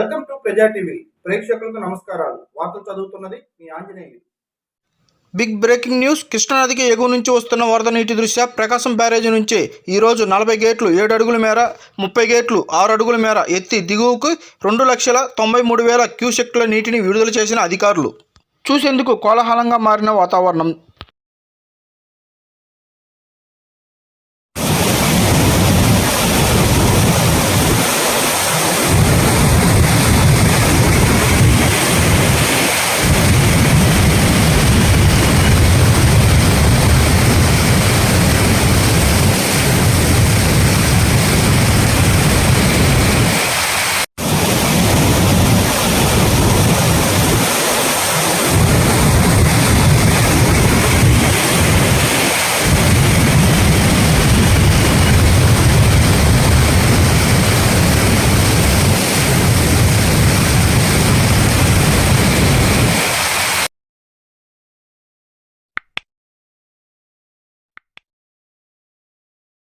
ప్రజా టీవీ. ప్రేక్షకులకు నమస్కారాలు. వార్తలు చదువుతున్నది మీ ఆంజనేయులు. Big breaking news. కృష్ణానదికి ఎగువ నుంచి వస్తున్న వరద నీటి దృష్ట్యా ప్రకాశం బ్యారేజీ నుంచి ఈరోజు నలభై గేట్లు ఏడు అడుగుల మేర ముప్పై గేట్లు ఆరు అడుగుల మేర ఎత్తి దిగువకు రెండు లక్షల తొంభై మూడు వేల క్యూసెక్ల నీటిని విడుదల చేసిన అధికారులు. చూసేందుకు కోలాహలంగా మారిన వాతావరణం.